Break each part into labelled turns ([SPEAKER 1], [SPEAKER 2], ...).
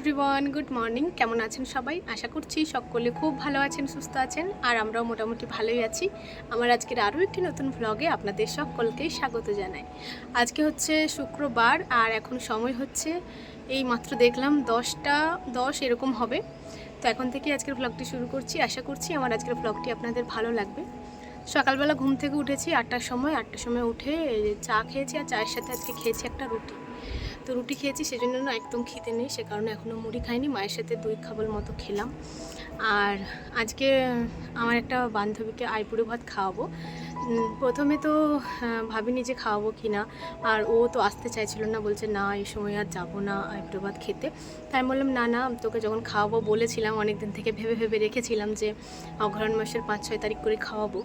[SPEAKER 1] Everyone good morning কেমন আছেন সবাই? আশা করছি সকলে খুব ভালো আছেন, সুস্থ আছেন, আর আমরাও মোটামুটি ভালোই আছি। আমার আজকের আরও একটি নতুন ভ্লগে আপনাদের সকলকে স্বাগত জানাই। আজকে হচ্ছে শুক্রবার, আর এখন সময় হচ্ছে এই মাত্র দেখলাম দশটা, দশ এরকম হবে। তো এখন থেকে আজকের ভ্লগটি শুরু করছি। আশা করছি আমার আজকের ভ্লগটি আপনাদের ভালো লাগবে। সকালবেলা ঘুম থেকে উঠেছি আটটার সময়। আটটার সময় উঠে চা খেয়েছি, আর চায়ের সাথে আজকে খেয়েছি একটা রুটি। তো রুটি খেয়েছি, সেজন্য না একদম খিদে নেই, সে কারণে এখনও মুড়ি খাইনি। মায়ের সাথে দুই খাবল মতো খেলাম। আর আজকে আমার একটা বান্ধবীকে আইপুরি ভাত খাওয়াবো। প্রথমে তো ভাবিনি যে খাওয়াবো কি না আর ও তো আসতে চাইছিল না, বলছে না, এই সময় আর যাব না আইপুরি ভাত খেতে। তাই বললাম, না না, তোকে যখন খাওয়াবো বলেছিলাম অনেক দিন থেকে ভেবে ভেবে রেখেছিলাম যে অঘরণ মাসের পাঁচ, ছয় তারিখ করে খাওয়াবো।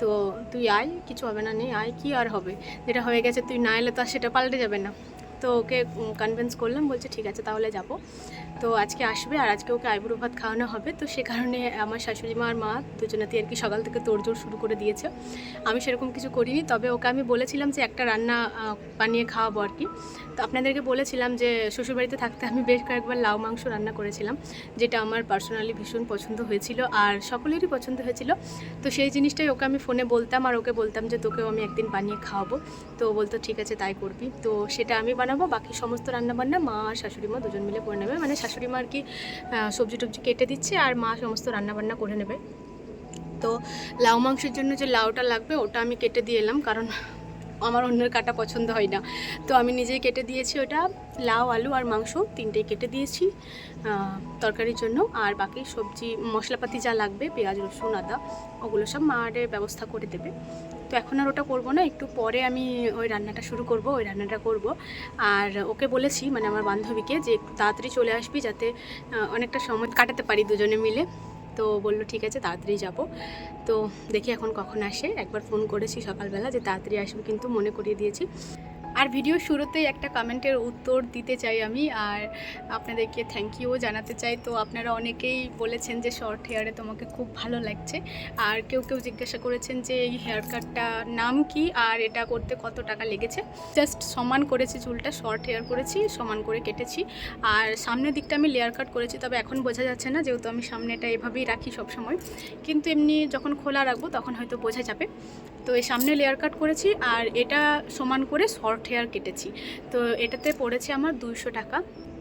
[SPEAKER 1] তো তুই আয়, কিছু হবে না নেই আয়, কি আর হবে? যেটা হয়ে গেছে, তুই না এলে তো আর সেটা পাল্টে যাবে না। তো ওকে কনভিন্স করলাম, বলছে ঠিক আছে, তাহলে যাব। তো আজকে আসবে আর আজকে ওকে আইবুড়ো ভাত খাওয়ানো হবে। তো সে কারণে আমার শাশুড়ি মা আর মা দুজনাতেই আর কি সকাল থেকে তোড়জোড় শুরু করে দিয়েছে। আমি সেরকম কিছু করিনি, তবে ওকে আমি বলেছিলাম যে একটা রান্না বানিয়ে খাওয়াবো আর কি। তো আপনাদেরকে বলেছিলাম যে শ্বশুরবাড়িতে থাকতে আমি বেশ কয়েকবার লাউ মাংস রান্না করেছিলাম, যেটা আমার পার্সোনালি ভীষণ পছন্দ হয়েছিল আর সকলেরই পছন্দ হয়েছিল। তো সেই জিনিসটাই ওকে আমি ফোনে বলতাম আর ওকে বলতাম যে তোকেও আমি একদিন বানিয়ে খাওয়াবো। তো বলতো, ঠিক আছে, তাই করবি। তো সেটা আমি বানাবো, বাকি সমস্ত রান্নাবান্না মা আর শাশুড়ি মা দুজন মিলে করে নেবে। মানে শাশুড়ি মা আর কি সবজি টবজি কেটে দিচ্ছে আর মা সমস্ত রান্নাবান্না করে নেবে। তো লাউ মাংসের জন্য যে লাউটা লাগবে, ওটা আমি কেটে দিয়ে এলাম, কারণ আমার অন্যের কাটা পছন্দ হয় না। তো আমি নিজেই কেটে দিয়েছি ওটা। লাউ, আলু আর মাংস তিনটেই কেটে দিয়েছি তরকারির জন্য। আর বাকি সবজি, মশলাপাতি যা লাগবে, পেঁয়াজ, রসুন, আদা, ওগুলো সব মারে ব্যবস্থা করে দেবে। তো এখন আর ওটা করব না, একটু পরে আমি ওই রান্নাটা শুরু করব, ওই রান্নাটা করব। আর ওকে বলেছি মানে আমার বান্ধবীকে, যে একটু তাড়াতাড়ি চলে আসবি যাতে অনেকটা সময় কাটাতে পারি দুজনে মিলে। তো বলল, ঠিক আছে, তাড়াতাড়ি যাব। তো দেখি এখন কখন আসে। একবার ফোন করেছি সকালবেলা যে তাড়াতাড়ি আসবে কিন্তু মনে করিয়ে দিয়েছি। আর ভিডিও শুরুতেই একটা কমেন্টের উত্তর দিতে চাই আমি, আর আপনাদেরকে থ্যাংক ইউ জানাতে চাই। তো আপনারা অনেকেই বলেছেন যে শর্ট হেয়ারে তোমাকে খুব ভালো লাগছে, আর কেউ কেউ জিজ্ঞাসা করেছেন যে এই হেয়ার কাটটা নাম কি, আর এটা করতে কত টাকা লেগেছে। জাস্ট সমান করেছি চুলটা শর্ট হেয়ার করেছি, সমান করে কেটেছি, আর সামনের দিকটা আমি লেয়ার কাট করেছি, তবে এখন বোঝা যাচ্ছে না, যেহেতু আমি সামনেটা এভাবেই রাখি সব সময় কিন্তু এমনি যখন খোলা রাখব, তখন হয়তো বোঝা যাবে। তো এই সামনে লেয়ার কাট করেছি, আর এটা সমান করে শর্ট হেয়ার কেটেছি। তো এটাতে পড়েছে আমার দুইশো টাকা।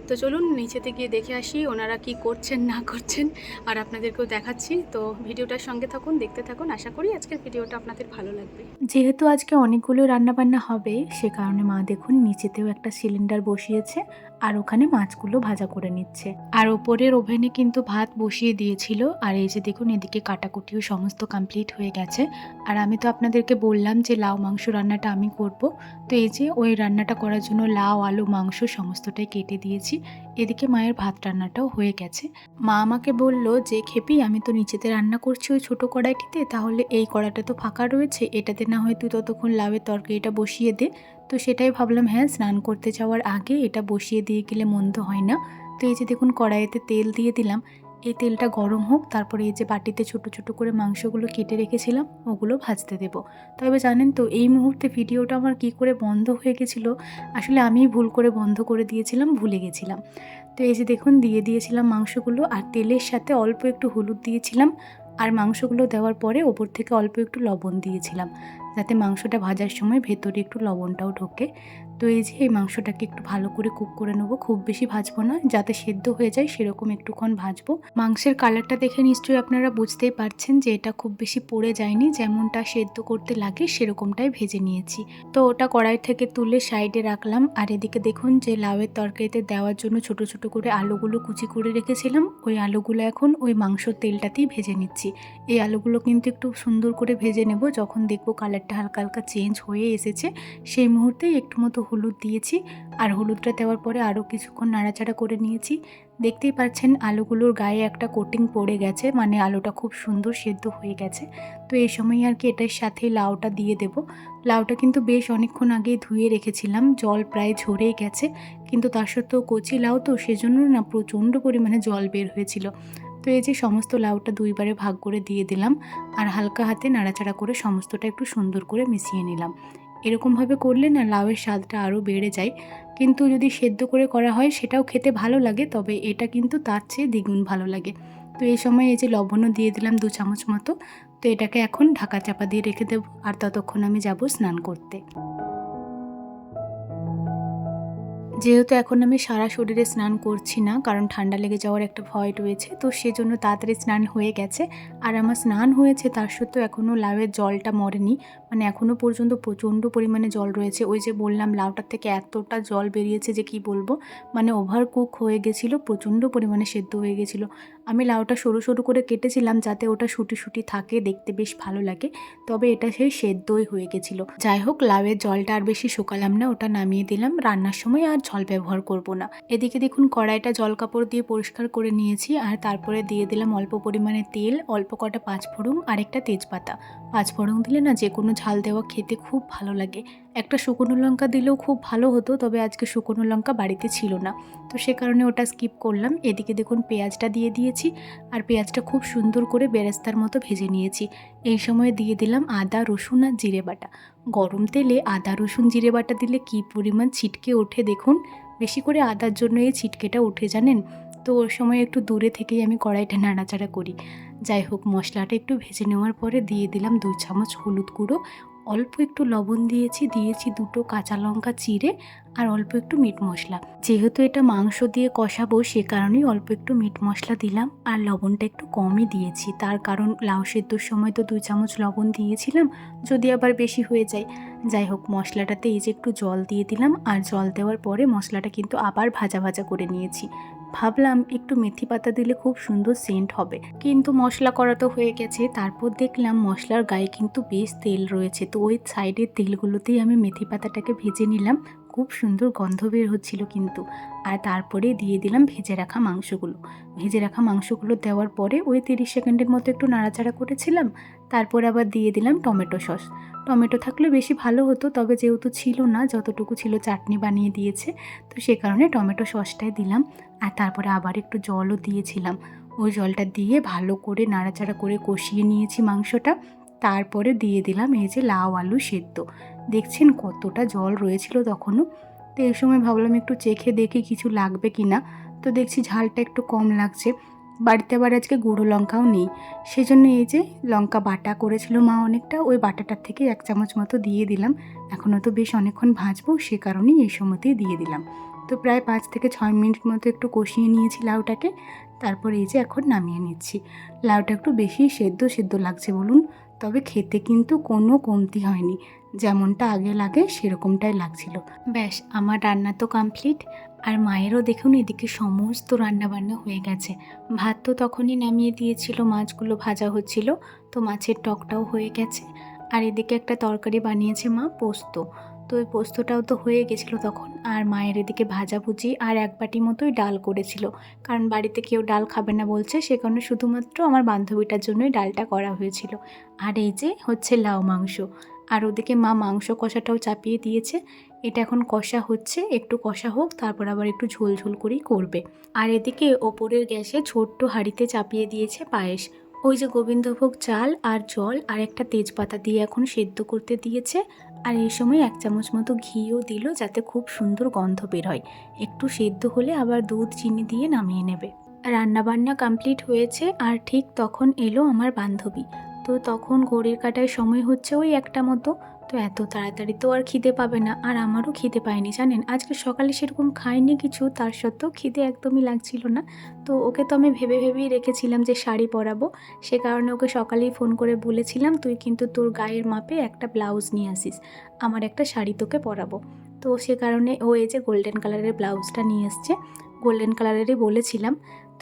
[SPEAKER 1] তো চলুন নিচেতে গিয়ে দেখে আসি ওনারা কি করছেন, না করছেন, আর আপনাদেরকেও দেখাচ্ছি। তো ভিডিওটার সঙ্গে থাকুন, দেখতে থাকুন। আশা করি আজকের ভিডিওটা আপনাদের ভালো লাগবে।
[SPEAKER 2] যেহেতু আজকে অনেকগুলো রান্নাবান্না হবে, সে কারণে মা দেখুন নিচেতেও একটা সিলিন্ডার বসিয়েছে। আর ওখানে মাছগুলো ভাজা করে নিচ্ছে। আর ওপরের ওভেনে কিন্তু ভাত বসিয়ে দিয়েছিল। আর এই যে দেখুন, এদিকে কাটাকুটিও সমস্ত কমপ্লিট হয়ে গেছে। আর আমি তো আপনাদেরকে বললাম যে লাউ মাংস রান্নাটা আমি করব। তো এই যে ওই রান্নাটা করার জন্য লাউ, আলু, মাংস সমস্তটাই কেটে দিয়েছি। এদিকে মায়ের ভাত রান্নাটাও হয়ে গেছে। মা আমাকে বলল, যে খেপি, আমি তো নিচেতে রান্না করছি ওই ছোটো কড়াইটিতে। তাহলে এই কড়াটা তো ফাঁকা রয়েছে। এটাতে না হয় তুই ততক্ষণ লাউয়ের তরকারিটা বসিয়ে দে। তো সেটাই ভাবলাম হ্যাঁ স্নান করতে যাওয়ার আগে এটা বসিয়ে দিয়ে গেলে মন্দ হয় না। তো এই যে দেখুন, কড়াইতে তেল দিয়ে দিলাম। এই তেলটা গরম হোক, তারপরে এই যে বাটিতে ছোট ছোট করে মাংসগুলো কেটে রেখেছিলাম, ওগুলো ভাজতে দেবো। তবে জানেন তো, এই মুহূর্তে ভিডিওটা আমার কি করে বন্ধ হয়ে গেছিল, আসলে আমি ভুল করে বন্ধ করে দিয়েছিলাম, ভুলে গেছিলাম। তো এই যে দেখুন, দিয়ে দিয়েছিলাম মাংসগুলো, আর তেলের সাথে অল্প একটু হলুদ দিয়েছিলাম, আর মাংসগুলো দেওয়ার পরে ওপর থেকে অল্প একটু লবণ দিয়েছিলাম। যাতে মাংসটা ভাজার সময় ভেতরে একটু লবণটাও ঢোকে। তো এই যে, এই মাংসটাকে একটু ভালো করে কুক করে নেব। খুব বেশি ভাজবো না, যাতে সেদ্ধ হয়ে যায় সেরকম একটুক্ষণ ভাজবো। মাংসের কালারটা দেখে নিশ্চয়ই আপনারা বুঝতেই পারছেন যে, এটা খুব বেশি পড়ে যায়নি। যেমনটা সেদ্ধ করতে লাগে, সেরকমটাই ভেজে নিয়েছি। তো ওটা কড়াই থেকে তুলে সাইডে রাখলাম। আর এদিকে দেখুন যে, লাউয়ের তরকারিতে দেওয়ার জন্য ছোট ছোট করে আলুগুলো কুচি করে রেখেছিলাম। ওই আলুগুলো এখন ওই মাংসর তেলটাতেই ভেজে নিচ্ছি। এই আলুগুলো কিন্তু একটু সুন্দর করে ভেজে নেব। যখন দেখব কালারটা হালকা হালকা চেঞ্জ হয়ে এসেছে। সেই মুহূর্তেই একটু মতো হলুদ দিয়েছি আর হলুদটা দেওয়ার পরে আরও কিছুক্ষণ নাড়াচাড়া করে নিয়েছি। দেখতেই পাচ্ছেন আলুগুলোর গায়ে একটা কোটিং পড়ে গেছে মানে আলুটা খুব সুন্দর সেদ্ধ হয়ে গেছে। তো এই সময় আর কি এটার সাথে লাউটা দিয়ে দেব। লাউটা কিন্তু বেশ অনেকক্ষণ আগেই ধুয়ে রেখেছিলাম, জল প্রায় ঝরেই গেছে। কিন্তু তার সত্ত্বেও কচি লাউ তো সেজন্য না প্রচণ্ড পরিমাণে জল বের হয়েছিল। তো এই যে সমস্ত লাউটা দুইবারে ভাগ করে দিয়ে দিলাম আর হালকা হাতে নাড়াচাড়া করে সমস্তটা একটু সুন্দর করে মিশিয়ে নিলাম। এরকমভাবে করলে না লাউয়ের স্বাদটা আরও বেড়ে যায়। কিন্তু যদি সেদ্ধ করে করা হয় সেটাও খেতে ভালো লাগে, তবে এটা কিন্তু তার চেয়ে দ্বিগুণ ভালো লাগে। তো এই সময় এই যে লবণও দিয়ে দিলাম দু চামচ মতো, তো এটাকে এখন ঢাকা চাপা দিয়ে রেখে দেবো আর ততক্ষণ আমি যাব স্নান করতে। যেহেতু এখন আমি সারা শরীরে স্নান করছি না, কারণ ঠান্ডা লেগে যাওয়ার একটা ভয় রয়েছে, তো সেজন্য তাড়াতাড়ি স্নান হয়ে গেছে। আর আমার স্নান হয়েছে তার সত্ত্বেও এখনও লাউয়ের জলটা মরেনি মানে এখনও পর্যন্ত প্রচণ্ড পরিমাণে জল রয়েছে। ওই যে বললাম, লাউটার থেকে এতটা জল বেরিয়েছে যে কি বলব মানে ওভার কুক হয়ে গেছিল, প্রচণ্ড পরিমাণে সেদ্ধ হয়ে গেছিল। আমি লাউটা সরু সরু করে কেটেছিলাম যাতে ওটা শুটি শুটি থাকে, দেখতে বেশ ভালো লাগে, তবে এটা সেই সেদ্ধই হয়ে গেছিল। যাই হোক, লাউয়ের জলটা আর বেশি শুকালাম না, ওটা নামিয়ে দিলাম। রান্নার সময় আর জল ব্যবহার করব না। এদিকে দেখুন, কড়াইটা জল কাপড় দিয়ে পরিষ্কার করে নিয়েছি আর তারপরে দিয়ে দিলাম অল্প পরিমাণে তেল, অল্প কটা পাঁচফোড়ন আর একটা তেজপাতা। পাঁচফোড়ন দিলে না যে কোনো ঝাল দেওয়া খেতে খুব ভালো লাগে। একটা শুকনো লঙ্কা দিলেও খুব ভালো হতো, তবে আজকে শুকনো লঙ্কা বাড়িতে ছিল না। তো সে কারণে ওটা স্কিপ করলাম। এদিকে দেখুন পেঁয়াজটা দিয়ে দিয়েছি, আর পেঁয়াজটা খুব সুন্দর করে বেরেস্তার মতো ভেজে নিয়েছি। এই সময় দিয়ে দিলাম আদা, রসুন আর জিরে বাটা। গরম তেলে আদা, রসুন, জিরে বাটা দিলে কি পরিমাণ ছিটকে ওঠে দেখুন। বেশি করে আদার জন্য এই ছিটকেটা উঠে জানেন? তো ওর সময় একটু দূরে থেকেই আমি কড়াইটা নাড়াচাড়া করি। যাই হোক, মশলাটা একটু ভেজে নেওয়ার পরে দিয়ে দিলাম দুই চামচ হলুদ গুঁড়ো অল্প একটু লবণ দিয়েছি দিয়েছি দুটো কাঁচা লঙ্কা চিড়ে আর অল্প একটু মিট মশলা। যেহেতু এটা মাংস দিয়ে কষাবো, সে কারণেই অল্প একটু মিট মশলা দিলাম আর লবণটা একটু কমই দিয়েছি। তার কারণ লাউ সেদ্ধর সময় তো দুই চামচ লবণ দিয়েছিলাম, যদি আবার বেশি হয়ে যায়। যাই হোক, মশলাটাতে এই যে একটু জল দিয়ে দিলাম আর জল দেওয়ার পরে মশলাটা কিন্তু আবার ভাজা ভাজা করে নিয়েছি। ভাবলাম একটু মেথি পাতা দিলে খুব সুন্দর সেন্ট হবে। কিন্তু মশলা করা তো হয়ে গেছে, তারপর দেখলাম মশলার গায়ে কিন্তু বেশ তেল রয়েছে। তো ওই সাইডের তেলগুলোতেই আমি মেথি পাতাটাকে ভেজে নিলাম। খুব সুন্দর গন্ধ বের হচ্ছিল কিন্তু। আর তারপরে দিয়ে দিলাম ভেজে রাখা মাংসগুলো। ভেজে রাখা মাংসগুলো দেওয়ার পরে ওই তিরিশ সেকেন্ডের মতো একটু নাড়াচাড়া করেছিলাম। তারপর আবার দিয়ে দিলাম টমেটো সস। টমেটো থাকলে বেশি ভালো হতো, তবে যেহেতু ছিল না, যতটুকু ছিল চাটনি বানিয়ে দিয়েছে, তো সে কারণে টমেটো সসটাই দিলাম। আর তারপরে আবার একটু জলও দিয়েছিলাম। ওই জলটা দিয়ে ভালো করে নাড়াচাড়া করে কষিয়ে নিয়েছি মাংসটা। তারপরে দিয়ে দিলাম এই যে লাউ আলু সেদ্ধ। দেখছেন কতটা জল রয়েছিল তখনও? তো এই সময় ভাবলাম একটু চেখে দেখি কিছু লাগবে কি না। তো দেখছি ঝালটা একটু কম লাগছে। বাড়িতে আবার আজকে গুঁড়ো লঙ্কাও নেই। সেজন্য এই যে লঙ্কা বাটা করেছিল মা অনেকটা, ওই বাটাটার থেকে এক চামচ মতো দিয়ে দিলাম। এখনও তো বেশ অনেকক্ষণ ভাজবো, সে কারণেই এই সময়তেই দিয়ে দিলাম। তো প্রায় পাঁচ থেকে ছয় মিনিট মতো একটু কষিয়ে নিয়েছি লাউটাকে। তারপর এই যে এখন নামিয়ে নিচ্ছি। লাউটা একটু বেশি সেদ্ধ সেদ্ধ লাগছে বলুন। তবে খেতে কিন্তু কোনো কমতি হয়নি। যেমনটা আগে লাগে, সেরকমটাই লাগছিল। ব্যাস, আমার রান্না তো কমপ্লিট আর মায়েরও দেখুন এদিকে সমস্ত রান্নাবান্না হয়ে গেছে। ভাত তো তখনই নামিয়ে দিয়েছিল, মাছগুলো ভাজা হচ্ছিল, তো মাছের টকটাও হয়ে গেছে। আর এদিকে একটা তরকারি বানিয়েছে মা, পোস্ত। তো ওই পোস্তটাও তো হয়ে গেছিল তখন, আর মায়ের এদিকে ভাজাভুজি আর এক বাটি মতোই ডাল করেছিল। কারণ বাড়িতে কেউ ডাল খাবে না বলছে, সে কারণে শুধুমাত্র আমার বান্ধবীটার জন্যই ডালটা করা হয়েছিল। আর এই যে হচ্ছে লাউ মাংস। আর ওদিকে মা মাংস কষাটাও চাপিয়ে দিয়েছে। এটা এখন কষা হচ্ছে, একটু কষা হোক, তারপর আবার একটু ঝোল ঝোল করেই করবে। আর এদিকে ওপরের গ্যাসে ছোট্ট হাঁড়িতে চাপিয়ে দিয়েছে পায়েস। ওই যে গোবিন্দভোগ চাল আর জল আর একটা তেজপাতা দিয়ে এখন সেদ্ধ করতে দিয়েছে। আর এই সময় এক চামচ মতো ঘিও দিল যাতে খুব সুন্দর গন্ধ বের হয়। একটু সেদ্ধ হলে আবার দুধ, চিনি দিয়ে নামিয়ে নেবে। রান্নাবান্না কমপ্লিট হয়েছে আর ঠিক তখন এলো আমার বান্ধবী। তো তখন ঘড়ির কাটায় সময় হচ্ছে ওই একটা মতো। তো এত তাড়াতাড়ি তো আর খিদে পাবে না। আর আমারও খিদে পায়নি, জানেন? আজকে সকালে সেরকম খাইনি কিছু, তার সত্ত্বেও খিদে একদমই লাগছিল না। তো ওকে তো আমি ভেবে ভেবেই রেখেছিলাম যে শাড়ি পরাবো। সে কারণে ওকে সকালেই ফোন করে বলেছিলাম, তুই কিন্তু তোর গায়ের মাপে একটা ব্লাউজ নিয়ে আসিস। আমার একটা শাড়ি তোকে পরাবো। তো সে কারণে ও এই যে গোল্ডেন কালারের ব্লাউজটা নিয়ে এসছে। গোল্ডেন কালারেরই বলেছিলাম।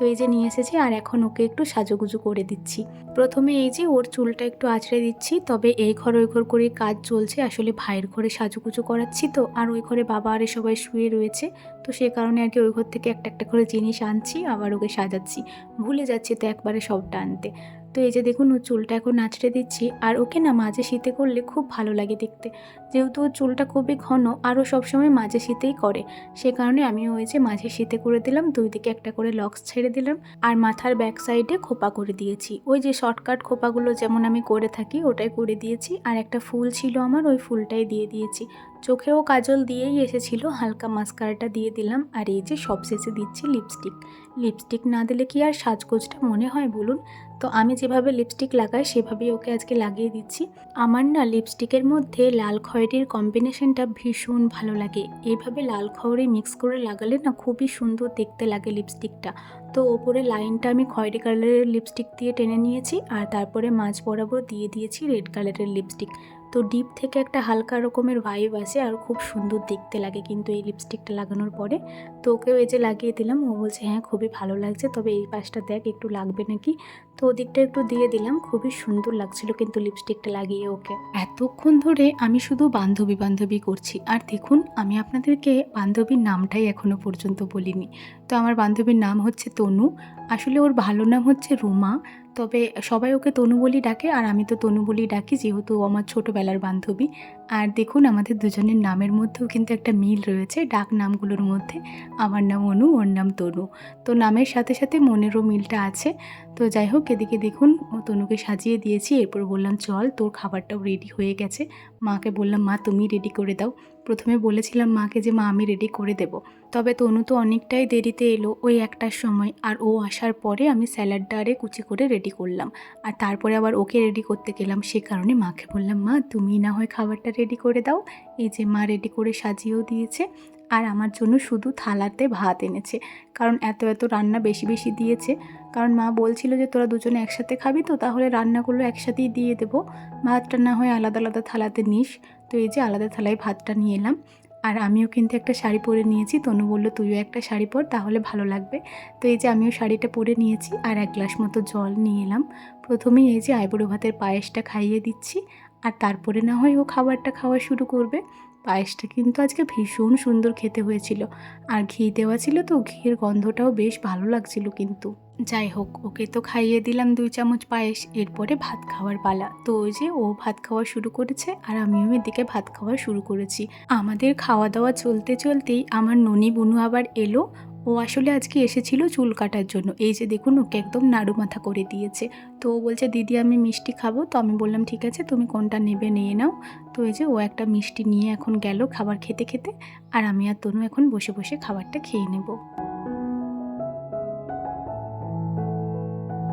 [SPEAKER 2] তো এই যে নিয়ে এসেছি আর এখন ওকে একটু সাজুগুজু করে দিচ্ছি। প্রথমে এই যে ওর চুলটা একটু আঁচড়ে দিচ্ছি, তবে এই ঘর ওই ঘর করে কাজ চলছে। আসলে ভাইয়ের ঘরে সাজুগুজু করাচ্ছি তো, আর ওই ঘরে বাবা আরে সবাই শুয়ে রয়েছে। তো সে কারণে আর কি ওই ঘর থেকে একটা একটা করে জিনিস আনছি, আবার ওকে সাজাচ্ছি। ভুলে যাচ্ছি তো একবারে সবটা আনতে। তো এই যে দেখুন ও চুলটা এখন নাচড়ে দিচ্ছি। আর ওকে না মাঝে শীতে করলে খুব ভালো লাগে দেখতে। যেহেতু চুলটা খুবই ঘন, আরও সবসময় মাঝে শীতেই করে। সে কারণে আমি ওই যে মাঝে শীতে করে দিলাম, দুই দিকে একটা করে লক্স ছেড়ে দিলাম আর মাথার ব্যাক সাইডে খোপা করে দিয়েছি। ওই যে শর্টকাট খোপাগুলো যেমন আমি করে থাকি, ওটাই করে দিয়েছি। আর একটা ফুল ছিল আমার, ওই ফুলটাই দিয়ে দিয়েছি। চোখেও কাজল দিয়েই এসেছিল, হালকা মাস্কারাটা দিয়ে দিলাম। আর এই যে সবশেষে দিচ্ছি লিপস্টিক। লিপস্টিক না দিলে কি আর সাজগোজটা মনে হয় বলুন? তো আমি যেভাবে লিপস্টিক লাগাই, সেভাবেই ওকে আজকে লাগিয়ে দিচ্ছি। আমার না লিপস্টিকের মধ্যে লাল খয়েরির কম্বিনেশনটা ভীষণ ভালো লাগে। এইভাবে লাল খয়েরি মিক্স করে লাগালে না খুবই সুন্দর দেখতে লাগে লিপস্টিকটা তো ওপরে লাইনটা আমি খয়েরি কালারের লিপস্টিক দিয়ে টেনে নিয়েছি আর তারপরে মাঝ বরাবর দিয়ে দিয়েছি রেড কালারের লিপস্টিক তো ডিপ থেকে একটা হালকা রকমের ভাইব আসে আর খুব সুন্দর দেখতে লাগে কিন্তু এই লিপস্টিকটা লাগানোর পরে। তো ওকেও এই যে লাগিয়ে দিলাম, ও বলছে হ্যাঁ খুবই ভালো লাগছে, তবে এই পাশটা দেখ, একটু লাগবে নাকি? তো ওদিকটা একটু দিয়ে দিলাম, খুবই সুন্দর লাগছিল কিন্তু লিপস্টিকটা লাগিয়ে ওকে। এতক্ষণ ধরে আমি শুধু বান্ধবী বান্ধবী করছি, আর দেখুন, আমি আপনাদেরকে বান্ধবীর নামটাই এখনও পর্যন্ত বলিনি। তো আমার বান্ধবীর নাম হচ্ছে তনু। আসলে ওর ভালো নাম হচ্ছে রুমা। তবে সবাই ওকে তনু বলি ডাকে, আর আমি তো তনু বলি ডাকি, যেহেতু আমার ছোটোবেলার বান্ধবী। আর দেখুন, আমাদের দুজনের নামের মধ্যেও কিন্তু একটা মিল রয়েছে, ডাক নামগুলোর মধ্যে। আমার নাম অনু, ওর নাম তনু। তো নামের সাথে সাথে মনেরও মিলটা আছে। তো যাই হোক, এদিকে দেখুন ও তনুকে সাজিয়ে দিয়েছি, এরপর বললাম, চল, তোর খাবারটাও রেডি হয়ে গেছে। মাকে বললাম, মা, তুমি রেডি করে দাও। প্রথমে বলেছিলাম মাকে যে, মা, আমি রেডি করে দেব। তবে তনু তো অনেকটাই দেরিতে এলো, ওই একটার সময়, আর ও আসার পরে আমি স্যালাডটা আরে কুচি করে রেডি করলাম। আর তারপরে আবার ওকে রেডি করতে গেলাম, সে কারণে মাকে বললাম, মা, তুমি না হয় খাবারটা রেডি করে দাও। এই যে মা রেডি করে সাজিয়েও দিয়েছে। আর আমার জন্য শুধু থালাতে ভাত এনেছে। কারণ এত এত রান্না বেশি বেশি দিয়েছে। কারণ মা বলছিল যে, তোরা দুজনে একসাথে খাবি তো, তাহলে রান্নাগুলো একসাথেই দিয়ে দেবো। ভাতটা না হয় আলাদা আলাদা থালাতে নিস। তো এই যে আলাদা থালায় ভাতটা নিয়ে এলাম। আর আমিও কিন্তু একটা শাড়ি পরে নিয়েছি। তনু বলল, তুইও একটা শাড়ি পর, তাহলে ভালো লাগবে। তো এই যে আমিও শাড়িটা পরে নিয়েছি। আর এক গ্লাস মতো জল নিয়ে এলাম। প্রথমেই এই যে আইবুড়ো ভাতের পায়েসটা খাইয়ে দিচ্ছি। আর তারপরে না হয় ও খাবারটা খাওয়া শুরু করবে। পায়েসটা কিন্তু আজকে ভীষণ সুন্দর খেতে হয়েছিল। আর ঘি দেওয়া ছিল তো, ঘিয়ের গন্ধটাও বেশ ভালো লাগছিল কিন্তু। যাই হোক, ওকে তো খাইয়ে দিলাম দুই চামচ পায়েস। এরপরে ভাত খাওয়ার পালা। তো ওই যে ও ভাত খাওয়া শুরু করেছে আর আমিও এদিকে ভাত খাওয়া শুরু করেছি। আমাদের খাওয়া দাওয়া চলতে চলতেই আমার ননি বুনু আবার এলো। ও আসলে আজকে এসেছিল চুল কাটার জন্য। এই যে দেখুন, ওকে একদম নাড়ু মাথা করে দিয়েছে। তো ও বলছে, দিদি, আমি মিষ্টি খাব। তো আমি বললাম, ঠিক আছে, তুমি কোনটা নেবে নিয়ে নাও। তো এই যে ও একটা মিষ্টি নিয়ে এখন গেল খাবার খেতে খেতে। আর আমি আর তনু এখন বসে বসে খাবারটা খেয়ে নেব।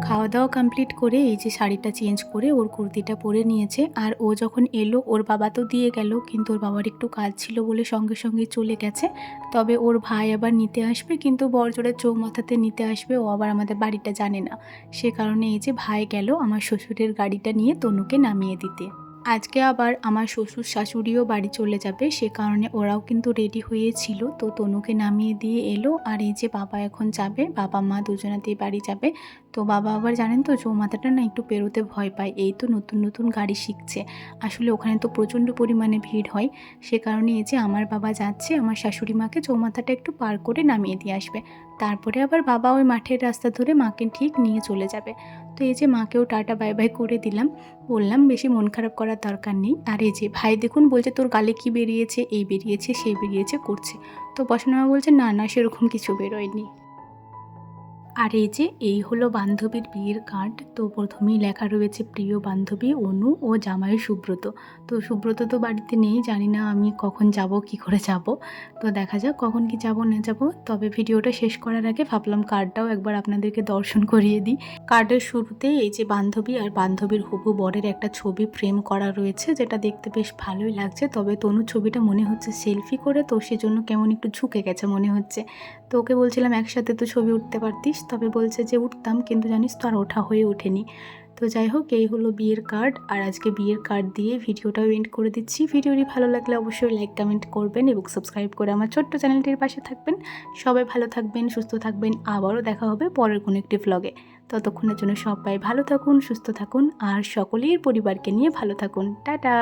[SPEAKER 2] খাওয়া দাওয়া কমপ্লিট করে এই যে শাড়িটা চেঞ্জ করে ওর কুর্তিটা পরে নিয়েছে। আর ও যখন এলো, ওর বাবা তো দিয়ে গেল, কিন্তু ওর বাবার একটু কাজ ছিল বলে সঙ্গে সঙ্গে চলে গেছে। তবে ওর ভাই আবার নিতে আসবে, কিন্তু বড়জোড়ের চৌমাথাতে নিতে আসবে, ও আবার আমাদের বাড়িটা জানে না। সে কারণে এই যে ভাই গেল আমার শ্বশুরের গাড়িটা নিয়ে তনুকে নামিয়ে দিতে। আজকে আবার আমার শ্বশুর শাশুড়িও বাড়ি চলে যাবে, সে কারণে ওরাও কিন্তু রেডি হয়েছিল তো তনুকে নামিয়ে দিয়ে এলো, আর এই যে বাবা এখন যাবে, বাবা মা দুজনাতেই বাড়ি যাবে। তো বাবা আবার জানেন তো চৌমাথাটা না একটু পেরোতে ভয় পায়। এই তো নতুন নতুন গাড়ি শিখছে। আসলে ওখানে তো প্রচণ্ড পরিমাণে ভিড় হয়। সে কারণে এই যে আমার বাবা যাচ্ছে, আমার শাশুড়ি মাকে চৌমাথাটা একটু পার করে নামিয়ে দিয়ে আসবে। তারপরে আবার বাবা ওই মাঠের রাস্তা ধরে মাকে ঠিক নিয়ে চলে যাবে। তো এই যে মাকেও টাটা, বাই বাই করে দিলাম। বললাম, বেশি মন খারাপ করার দরকার নেই। আর এই যে ভাই দেখুন বলছে, তোর গালে কি বেরিয়েছে? এই বেরিয়েছে, সেই বেরিয়েছে, করছে। তো বসানো বলছে, না না, সেরকম কিছু বেরোয়নি। আর এই যে, এই হলো বান্ধবীর বিয়ের কার্ড তো প্রথমেই লেখা রয়েছে, প্রিয় বান্ধবী, অনু ও জামাই সুব্রত। তো সুব্রত তো বাড়িতে নেই, জানি না আমি কখন যাব, কি করে যাব। তো দেখা যাক কখন কি যাব, না যাব। তবে ভিডিওটা শেষ করার আগে ভাবলাম কার্ডটাও একবার আপনাদেরকে দর্শন করিয়ে দিই। কার্ডের শুরুতে এই যে বান্ধবী আর বান্ধবীর হবু বরের একটা ছবি ফ্রেম করা রয়েছে, যেটা দেখতে বেশ ভালোই লাগছে। তবে তনু ছবিটা মনে হচ্ছে সেলফি করে, তো সেজন্য কেমন একটু ঝুঁকে গেছে মনে হচ্ছে। তো ওকে বলছিলাম একসাথে তো ছবি উঠতে পারতিস, তবে বলছে যে উঠতাম, কিন্তু জানিস তো আর ওঠা হয়ে ওঠেনি। তো যাই হোক, এই হলো বিয়ের কার্ড আর আজকে বিয়ের কার্ড দিয়ে ভিডিওটাও এন্ড করে দিচ্ছি। ভিডিওটি ভালো লাগলে অবশ্যই লাইক কমেন্ট করবেন এবং সাবস্ক্রাইব করে আমার ছোট্ট চ্যানেলটির পাশে থাকবেন। সবাই ভালো থাকবেন, সুস্থ থাকবেন, আবারও দেখা হবে পরের কোনো একটি ভ্লগে ততক্ষণের জন্য সবাই ভালো থাকুন, সুস্থ থাকুন, আর সকলের পরিবারকে নিয়ে ভালো থাকুন। টাটা!